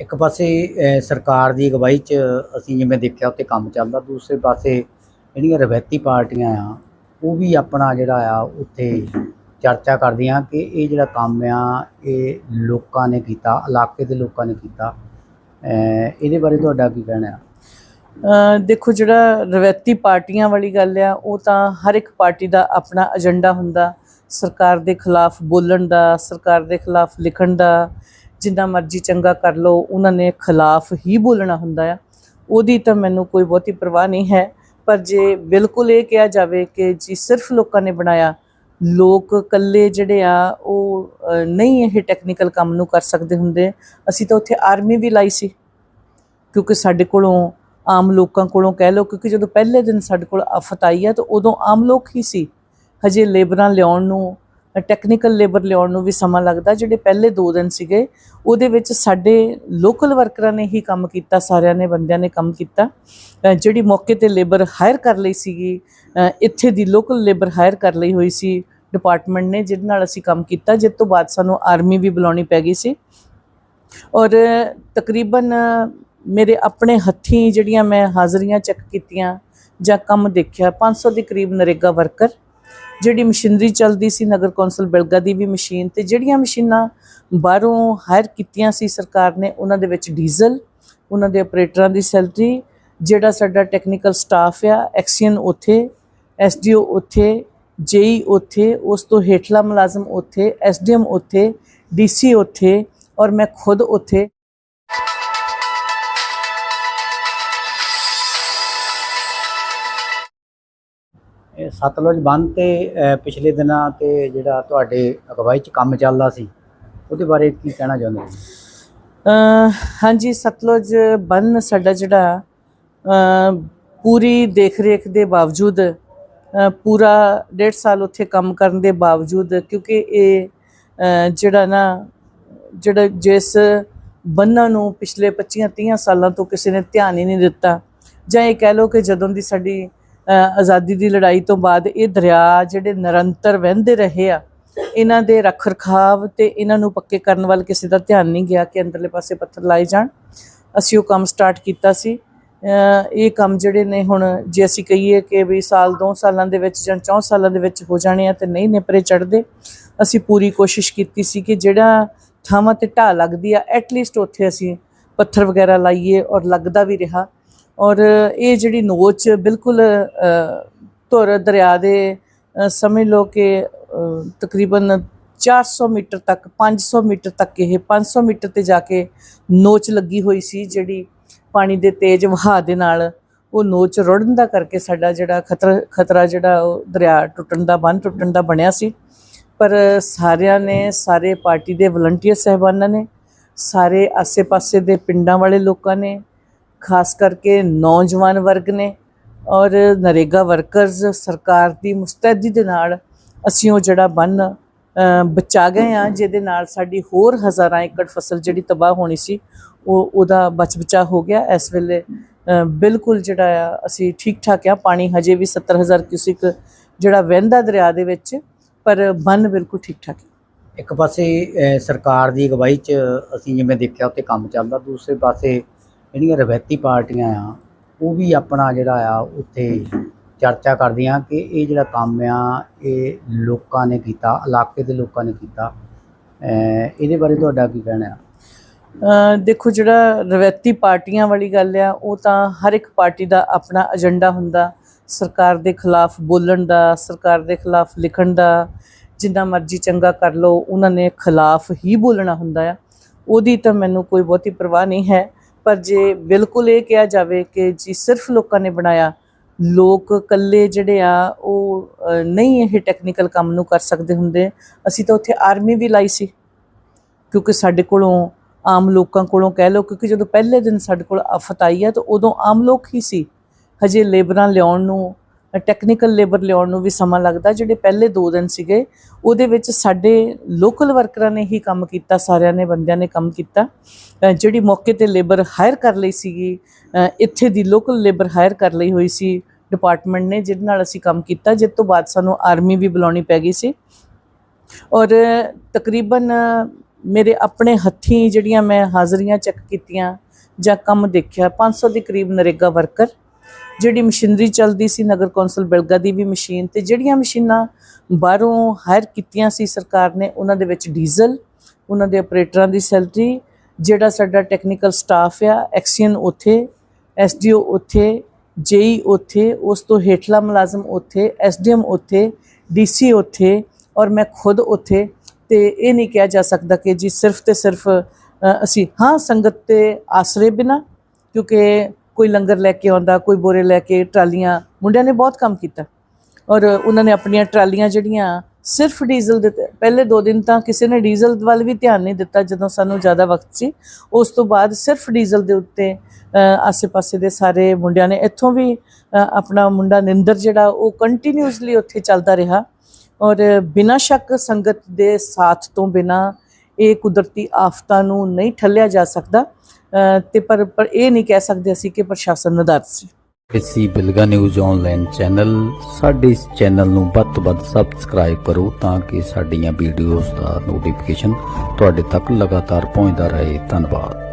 ਇੱਕ ਪਾਸੇ ਸਰਕਾਰ ਦੀ ਅਗਵਾਈ 'ਚ ਅਸੀਂ ਜਿਵੇਂ ਦੇਖਿਆ ਉੱਤੇ ਕੰਮ ਚੱਲਦਾ, ਦੂਸਰੇ ਪਾਸੇ ਜਿਹੜੀਆਂ ਰਵਾਇਤੀ ਪਾਰਟੀਆਂ ਆ, ਉਹ ਵੀ ਆਪਣਾ ਜਿਹੜਾ ਆ, ਉੱਥੇ ਚਰਚਾ ਕਰਦੀਆਂ ਕਿ ਇਹ ਜਿਹੜਾ ਕੰਮ ਆ, ਇਹ ਲੋਕਾਂ ਨੇ ਕੀਤਾ, ਇਲਾਕੇ ਦੇ ਲੋਕਾਂ ਨੇ ਕੀਤਾ। ਇਹਦੇ ਬਾਰੇ ਤੁਹਾਡਾ ਕੀ ਕਹਿਣਾ ਆ? ਦੇਖੋ ਜਿਹੜਾ ਰਵਾਇਤੀ ਪਾਰਟੀਆਂ ਵਾਲੀ ਗੱਲ ਆ, ਉਹ ਤਾਂ ਹਰ ਇੱਕ ਪਾਰਟੀ ਦਾ ਆਪਣਾ ਏਜੰਡਾ ਹੁੰਦਾ। ਸਰਕਾਰ ਦੇ ਖਿਲਾਫ ਬੋਲਣ ਦਾ, ਸਰਕਾਰ ਦੇ ਖਿਲਾਫ ਲਿਖਣ ਦਾ ਜਿੰਨਾ ਮਰਜ਼ੀ ਚੰਗਾ ਕਰ ਲਓ, ਉਹਨਾਂ ਨੇ ਖਿਲਾਫ ਹੀ ਬੋਲਣਾ ਹੁੰਦਾ ਆ। ਉਹਦੀ ਤਾਂ ਮੈਨੂੰ ਕੋਈ ਬਹੁਤੀ ਪਰਵਾਹ ਨਹੀਂ ਹੈ। ਪਰ ਜੇ ਬਿਲਕੁਲ ਇਹ ਕਿਹਾ ਜਾਵੇ ਕਿ ਜੀ ਸਿਰਫ ਲੋਕਾਂ ਨੇ ਬਣਾਇਆ, ਲੋਕ ਇਕੱਲੇ ਜਿਹੜੇ ਆ, ਉਹ ਨਹੀਂ ਇਹ ਟੈਕਨੀਕਲ ਕੰਮ ਨੂੰ ਕਰ ਸਕਦੇ ਹੁੰਦੇ। ਅਸੀਂ ਤਾਂ ਉੱਥੇ ਆਰਮੀ ਵੀ ਲਾਈ ਸੀ। ਕਿਉਂਕਿ ਸਾਡੇ ਕੋਲੋਂ ਆਮ ਲੋਕਾਂ ਕੋਲੋਂ ਕਹਿ ਲਓ, ਕਿਉਂਕਿ ਜਦੋਂ ਪਹਿਲੇ ਦਿਨ ਸਾਡੇ ਕੋਲ ਆਫਤ ਆਈ ਆ, ਤਾਂ ਉਦੋਂ ਆਮ ਲੋਕ ਹੀ ਸੀ। ਹਜੇ ਲੇਬਰਾਂ ਲਿਆਉਣ ਨੂੰ ਟੈਕਨੀਕਲ ਲੇਬਰ ਲਿਆਉਣ ਨੂੰ ਵੀ ਸਮਾਂ ਲੱਗਦਾ, ਜਿਹੜੇ ਪਹਿਲੇ 2 ਦਿਨ ਸੀਗੇ, ਉਹਦੇ ਵਿੱਚ ਸਾਡੇ ਲੋਕਲ ਵਰਕਰਾਂ ਨੇ ਹੀ ਕੰਮ ਕੀਤਾ, ਸਾਰਿਆਂ ਨੇ, ਬੰਦਿਆਂ ਨੇ ਕੰਮ ਕੀਤਾ। ਜਿਹੜੀ ਮੌਕੇ ਤੇ ਲੇਬਰ ਹਾਇਰ ਕਰ ਲਈ ਸੀਗੀ ਇੱਥੇ ਦੀ ਲੋਕਲ ਲੇਬਰ ਹਾਇਰ ਕਰ ਲਈ ਹੋਈ ਸੀ ਡਿਪਾਰਟਮੈਂਟ ਨੇ, ਜਿਹਦੇ ਨਾਲ ਅਸੀਂ ਕੰਮ ਕੀਤਾ, ਜਿਸ ਤੋਂ ਬਾਅਦ ਸਾਨੂੰ ਆਰਮੀ ਵੀ ਬੁਲਾਉਣੀ ਪੈ ਗਈ ਸੀ। ਔਰ ਤਕਰੀਬਨ ਮੇਰੇ ਆਪਣੇ ਹੱਥੀਂ ਜਿਹੜੀਆਂ ਮੈਂ ਹਾਜ਼ਰੀਆਂ ਚੈੱਕ ਕੀਤੀਆਂ ਜਾਂ ਕੰਮ ਦੇਖਿਆ 500 ਦੇ ਕਰੀਬ ਨਰੇਗਾ ਵਰਕਰ ਜਿਹੜੀ ਮਸ਼ੀਨਰੀ ਚੱਲਦੀ ਸੀ, ਨਗਰ ਕੌਂਸਲ ਬਿਲਗਾ ਦੀ ਵੀ ਮਸ਼ੀਨ ਤੇ ਜਿਹੜੀਆਂ ਮਸ਼ੀਨਾਂ ਬਾਹਰੋਂ ਹਾਇਰ ਕੀਤੀਆਂ ਸੀ ਸਰਕਾਰ ਨੇ, ਉਹਨਾਂ ਦੇ ਵਿੱਚ ਡੀਜ਼ਲ, ਉਹਨਾਂ ਦੇ ਆਪਰੇਟਰਾਂ ਦੀ ਸੈਲਰੀ, ਜਿਹੜਾ ਸਾਡਾ ਟੈਕਨੀਕਲ ਸਟਾਫ ਆ ਐਕਸੀਅਨ ਉੱਥੇ ਐਸਡੀਓ ਉੱਥੇ ਜੇਈ ਉੱਥੇ, ਉਸ ਤੋਂ ਹੇਠਲਾ ਮੁਲਾਜ਼ਮ ਉੱਥੇ ਐਸਡੀਐਮ ਉੱਥੇ ਡੀਸੀ ਉੱਥੇ ਔਰ ਮੈਂ ਖੁਦ ਉੱਥੇ ਸਤਲੁਜ ਬੰਨ ਤੇ ਪਿਛਲੇ ਦਿਨਾਂ ਤੇ ਜਿਹੜਾ ਤੁਹਾਡੇ ਅਗਵਾਈ 'ਚ ਕੰਮ ਚੱਲਦਾ ਸੀ ਉਹਦੇ ਬਾਰੇ ਕੀ ਕਹਿਣਾ ਚਾਹੁੰਦੇ ਹੋ? ਹਾਂਜੀ ਸਤਲੁਜ ਬੰਨ ਸਾਡਾ ਜਿਹੜਾ ਅ, ਪੂਰੀ ਦੇਖਰੇਖ ਦੇ ਬਾਵਜੂਦ ਪੂਰਾ ਡੇਢ ਸਾਲ ਉੱਥੇ ਕੰਮ ਕਰਨ ਦੇ ਬਾਵਜੂਦ ਕਿਉਂਕਿ ਇਹ ਜਿਹੜਾ ਨਾ ਜਿਹੜਾ ਜਿਸ ਬੰਨਾਂ ਨੂੰ ਪਿਛਲੇ 25 30 ਸਾਲਾਂ ਤੋਂ ਕਿਸੇ ਨੇ ਧਿਆਨ ਹੀ ਨਹੀਂ ਦਿੱਤਾ ਜਾਂ ਇਹ ਕਹਿ ਲਓ ਕਿ ਜਦੋਂ ਦੀ ਸਾਡੀ ਆਜ਼ਾਦੀ ਦੀ ਲੜਾਈ ਤੋਂ ਬਾਅਦ ਇਹ ਦਰਿਆ ਜਿਹੜੇ ਨਿਰੰਤਰ ਵਹਿੰਦੇ ਰਹੇ ਆ, ਇਹਨਾਂ ਦੇ ਰੱਖ ਰਖਾਵ ਤੇ ਇਹਨਾਂ ਨੂੰ ਪੱਕੇ ਕਰਨ ਵੱਲ ਕਿਸੇ ਦਾ ਧਿਆਨ ਨਹੀਂ ਗਿਆ ਕਿ ਅੰਦਰਲੇ ਪਾਸੇ ਪੱਥਰ ਲਾਏ ਜਾਣ। ਅਸੀਂ ਉਹ ਕੰਮ ਸਟਾਰਟ ਕੀਤਾ ਸੀ। ਇਹ ਕੰਮ ਜਿਹੜੇ ਨੇ ਹੁਣ ਜੇ ਅਸੀਂ ਕਹੀਏ ਕਿ ਵੀ ਸਾਲ 2 ਸਾਲਾਂ ਦੇ ਵਿੱਚ ਜਾਂ 4 ਸਾਲਾਂ ਦੇ ਵਿੱਚ ਹੋ ਜਾਣੇ ਆ ਤੇ ਨਹੀਂ ਨੇਪਰੇ ਚੜਦੇ ਅਸੀਂ ਪੂਰੀ ਕੋਸ਼ਿਸ਼ ਕੀਤੀ ਸੀ ਕਿ ਜਿਹੜਾ ਥਾਵਾਂ ਤੇ ਢਾਹ ਲੱਗਦੀ ਆ ਐਟਲੀਸਟ ਉੱਥੇ ਅਸੀਂ ਪੱਥਰ ਵਗੈਰਾ ਲਾਈਏ ਔਰ ਲੱਗਦਾ ਵੀ ਰਿਹਾ। ਔਰ ਇਹ ਜਿਹੜੀ ਨੋਚ ਬਿਲਕੁਲ ਧੁਰ ਦਰਿਆ ਦੇ ਸਮਝ ਲਓ ਕਿ ਅ, ਤਕਰੀਬਨ 400 ਮੀਟਰ ਤੱਕ 500 ਮੀਟਰ ਤੱਕ ਇਹ 500 ਮੀਟਰ ਤੇ ਜਾ ਕੇ ਨੋਚ ਲੱਗੀ ਹੋਈ ਸੀ ਜਿਹੜੀ ਪਾਣੀ ਦੇ ਤੇਜ਼ ਵਹਾਅ ਦੇ ਨਾਲ ਉਹ ਨੋਚ ਰੁੜਨ ਦਾ ਕਰਕੇ ਸਾਡਾ ਜਿਹੜਾ ਖਤਰਾ ਖਤਰਾ ਜਿਹੜਾ ਉਹ ਦਰਿਆ ਟੁੱਟਣ ਦਾ ਬੰਨ ਟੁੱਟਣ ਦਾ ਬਣਿਆ ਸੀ। ਪਰ ਸਾਰਿਆਂ ਨੇ ਸਾਰੇ ਪਾਰਟੀ ਦੇ ਵਲੰਟੀਅਰ ਸਹਿਬਾਨਾਂ ਨੇ ਸਾਰੇ ਆਸੇ-ਪਾਸੇ ਦੇ ਪਿੰਡਾਂ ਵਾਲੇ ਲੋਕਾਂ ਨੇ ਖਾਸ ਕਰਕੇ ਨੌਜਵਾਨ ਵਰਗ ਨੇ ਔਰ ਨਰੇਗਾ ਵਰਕਰਸ ਸਰਕਾਰ ਦੀ ਮੁਸਤੈਦੀ ਦੇ ਨਾਲ ਅਸੀਂ ਉਹ ਜਿਹੜਾ ਬੰਨ ਬਚਾ ਗਏ ਆ ਜਿਹਦੇ ਨਾਲ ਸਾਡੀ ਹੋਰ ਹਜ਼ਾਰਾਂ ਏਕੜ ਫਸਲ ਜਿਹੜੀ ਤਬਾਹ ਹੋਣੀ ਸੀ, ਉਹ, ਉਹਦਾ ਬਚ ਬਚਾ ਹੋ ਗਿਆ। ਇਸ ਵੇਲੇ ਬਿਲਕੁਲ ਜਿਹੜਾ ਆ, ਅਸੀਂ ਠੀਕ ਠਾਕ ਆ ਪਾਣੀ ਹਜੇ ਵੀ 70000 ਕਿਊਸਿਕ ਜਿਹੜਾ ਵਹਿੰਦਾ ਦਰਿਆ ਦੇ ਵਿੱਚ, ਪਰ ਬੰਨ ਬਿਲਕੁਲ ਠੀਕ ਠਾਕ ਹੈ। ਇੱਕ ਪਾਸੇ ਸਰਕਾਰ ਦੀ ਅਗਵਾਈ 'ਚ ਅਸੀਂ ਜਿਵੇਂ ਦੇਖਿਆ ਉੱਤੇ ਕੰਮ ਚੱਲਦਾ, ਦੂਸਰੇ ਪਾਸੇ ਜਿਹੜੀਆਂ ਰਵਾਇਤੀ ਪਾਰਟੀਆਂ ਆ, ਉਹ ਵੀ ਆਪਣਾ ਜਿਹੜਾ ਆ, ਉੱਥੇ ਚਰਚਾ ਕਰਦੀਆਂ ਕਿ ਇਹ ਜਿਹੜਾ ਕੰਮ ਆ, ਇਹ ਲੋਕਾਂ ਨੇ ਕੀਤਾ, ਇਲਾਕੇ ਦੇ ਲੋਕਾਂ ਨੇ ਕੀਤਾ। ਇਹਦੇ ਬਾਰੇ ਤੁਹਾਡਾ ਕੀ ਕਹਿਣਾ ਆ? ਦੇਖੋ, ਜਿਹੜਾ ਰਵਾਇਤੀ ਪਾਰਟੀਆਂ ਵਾਲੀ ਗੱਲ ਆ, ਉਹ ਤਾਂ ਹਰ ਇੱਕ ਪਾਰਟੀ ਦਾ ਆਪਣਾ ਏਜੰਡਾ ਹੁੰਦਾ। ਸਰਕਾਰ ਦੇ ਖਿਲਾਫ ਬੋਲਣ ਦਾ, ਸਰਕਾਰ ਦੇ ਖਿਲਾਫ ਲਿਖਣ ਦਾ, ਜਿੰਨਾ ਮਰਜ਼ੀ ਚੰਗਾ ਕਰ ਲੋ ਉਹਨਾਂ ਨੇ ਖਿਲਾਫ ਹੀ ਬੋਲਣਾ ਹੁੰਦਾ ਆ। ਉਹਦੀ ਤਾਂ ਮੈਨੂੰ ਕੋਈ ਬਹੁਤੀ ਪਰਵਾਹ ਨਹੀਂ ਹੈ। ਪਰ ਜੇ ਬਿਲਕੁਲ ਇਹ ਕਿਹਾ ਜਾਵੇ ਕਿ ਜੀ ਸਿਰਫ ਲੋਕਾਂ ਨੇ ਬਣਾਇਆ, ਲੋਕ ਇਕੱਲੇ ਜਿਹੜੇ ਆ, ਉਹ ਨਹੀਂ ਇਹ ਟੈਕਨੀਕਲ ਕੰਮ ਨੂੰ ਕਰ ਸਕਦੇ ਹੁੰਦੇ। ਅਸੀਂ ਤਾਂ ਉੱਥੇ ਆਰਮੀ ਵੀ ਲਾਈ ਸੀ। ਕਿਉਂਕਿ ਸਾਡੇ ਕੋਲੋਂ ਆਮ ਲੋਕਾਂ ਕੋਲੋਂ ਕਹਿ ਲਓ, ਕਿਉਂਕਿ ਜਦੋਂ ਪਹਿਲੇ ਦਿਨ ਸਾਡੇ ਕੋਲ ਆਫਤ ਆਈ ਹੈ ਤਾਂ ਉਦੋਂ ਆਮ ਲੋਕ ਹੀ ਸੀ। ਹਜੇ ਲੇਬਰਾਂ ਲਿਆਉਣ ਨੂੰ ਟੈਕਨੀਕਲ ਲੇਬਰ ਲਿਆਉਣ ਨੂੰ ਵੀ ਸਮਾਂ ਲੱਗਦਾ। ਜਿਹੜੇ ਪਹਿਲੇ 2 ਦਿਨ ਸੀਗੇ, ਉਹਦੇ ਵਿੱਚ ਸਾਡੇ ਲੋਕਲ ਵਰਕਰਾਂ ਨੇ ਹੀ ਕੰਮ ਕੀਤਾ, ਸਾਰਿਆਂ ਨੇ, ਬੰਦਿਆਂ ਨੇ ਕੰਮ ਕੀਤਾ। ਜਿਹੜੀ ਮੌਕੇ ਤੇ ਲੇਬਰ ਹਾਇਰ ਕਰ ਲਈ ਸੀਗੀ ਇੱਥੇ ਦੀ ਲੋਕਲ ਲੇਬਰ ਹਾਇਰ ਕਰ ਲਈ ਹੋਈ ਸੀ ਡਿਪਾਰਟਮੈਂਟ ਨੇ, ਜਿਹਦੇ ਨਾਲ ਅਸੀਂ ਕੰਮ ਕੀਤਾ। ਜਿਸ ਤੋਂ ਬਾਅਦ ਸਾਨੂੰ ਆਰਮੀ ਵੀ ਬੁਲਾਉਣੀ ਪੈ ਗਈ ਸੀ। ਔਰ ਤਕਰੀਬਨ ਮੇਰੇ ਆਪਣੇ ਹੱਥੀਂ ਜਿਹੜੀਆਂ ਮੈਂ ਹਾਜ਼ਰੀਆਂ ਚੈੱਕ ਕੀਤੀਆਂ ਜਾਂ ਕੰਮ ਦੇਖਿਆ 500 ਦੇ ਕਰੀਬ ਨਰੇਗਾ ਵਰਕਰ ਜਿਹੜੀ ਮਸ਼ੀਨਰੀ ਚੱਲਦੀ ਸੀ ਨਗਰ ਕੌਂਸਲ ਬਿਲਗਾ ਦੀ ਵੀ ਮਸ਼ੀਨ ਤੇ ਜਿਹੜੀਆਂ ਮਸ਼ੀਨਾਂ ਬਾਹਰੋਂ ਹਾਇਰ ਕੀਤੀਆਂ ਸੀ ਸਰਕਾਰ ਨੇ, ਉਹਨਾਂ ਦੇ ਵਿੱਚ ਡੀਜ਼ਲ, ਉਹਨਾਂ ਦੇ ਆਪਰੇਟਰਾਂ ਦੀ ਸੈਲਰੀ, ਜਿਹੜਾ ਸਾਡਾ ਟੈਕਨੀਕਲ ਸਟਾਫ ਆ ਐਕਸੀਅਨ ਉੱਥੇ ਐਸਡੀਓ ਉੱਥੇ ਜੇਈ ਉੱਥੇ, ਉਸ ਤੋਂ ਹੇਠਲਾ ਮੁਲਾਜ਼ਮ ਉੱਥੇ ਐਸਡੀਐਮ ਉੱਥੇ ਡੀਸੀ ਉੱਥੇ ਔਰ ਮੈਂ ਖੁਦ ਉੱਥੇ ਤੇ ਇਹ ਨਹੀਂ ਕਿਹਾ ਜਾ ਸਕਦਾ ਕਿ ਜੀ ਸਿਰਫ ਤੇ ਸਿਰਫ ਅਸੀਂ, ਹਾਂ, ਸੰਗਤ ਤੇ ਆਸਰੇ ਬਿਨਾ ਕਿਉਂਕਿ ਕੋਈ ਲੰਗਰ ਲੈ ਕੇ ਆਉਂਦਾ, ਕੋਈ ਬੋਰੇ ਲੈ ਕੇ ਟਰਾਲੀਆਂ। ਮੁੰਡਿਆਂ ਨੇ ਬਹੁਤ ਕੰਮ ਕੀਤਾ। ਔਰ ਉਹਨਾਂ ਨੇ ਆਪਣੀਆਂ ਟਰਾਲੀਆਂ ਜਿਹੜੀਆਂ ਸਿਰਫ ਡੀਜ਼ਲ ਦੇ ਪਹਿਲੇ 2 ਦਿਨ ਤਾਂ ਕਿਸੇ ਨੇ ਡੀਜ਼ਲ ਵੱਲ ਵੀ ਧਿਆਨ ਨਹੀਂ ਦਿੱਤਾ ਜਦੋਂ ਸਾਨੂੰ ਜ਼ਿਆਦਾ ਵਕਤ ਸੀ। ਉਸ ਤੋਂ ਬਾਅਦ ਸਿਰਫ ਡੀਜ਼ਲ ਦੇ ਉੱਤੇ ਆਸੇ-ਪਾਸੇ ਦੇ ਸਾਰੇ ਮੁੰਡਿਆਂ ਨੇ ਇੱਥੋਂ ਵੀ ਆਪਣਾ ਮੁੰਡਾ ਨਿੰਦਰ ਜਿਹੜਾ, ਉਹ ਕੰਟੀਨਿਊਸਲੀ ਉੱਥੇ ਚੱਲਦਾ ਰਿਹਾ। ਔਰ ਬਿਨਾਂ ਸ਼ੱਕ ਸੰਗਤ ਦੇ ਸਾਥ ਤੋਂ ਬਿਨਾਂ ਇਹ ਕੁਦਰਤੀ ਆਫਤਾਂ ਨੂੰ ਨਹੀਂ ਠੱਲਿਆ ਜਾ ਸਕਦਾ। ਅ, ਤੇ ਪਰ ਪਰ ਇਹ ਨਹੀਂ ਕਹਿ ਸਕਦੇ ਅਸੀਂ ਕਿ ਪ੍ਰਸ਼ਾਸਨ ਨਦਾਰਦ ਸੀ। ਇਸੀ ਬਿਲਗਾ ਨਿਊਜ਼ ਆਨਲਾਈਨ ਚੈਨਲ ਸਾਡੇ ਇਸ ਚੈਨਲ ਨੂੰ ਵੱਧ ਤੋਂ ਵੱਧ ਸਬਸਕ੍ਰਾਈਬ ਕਰੋ ਤਾਂ ਕਿ ਸਾਡੀਆਂ ਵੀਡੀਓਜ਼ ਦਾ ਨੋਟੀਫਿਕੇਸ਼ਨ ਤੁਹਾਡੇ ਤੱਕ ਲਗਾਤਾਰ ਪਹੁੰਚਦਾ ਰਹੇ। ਧੰਨਵਾਦ।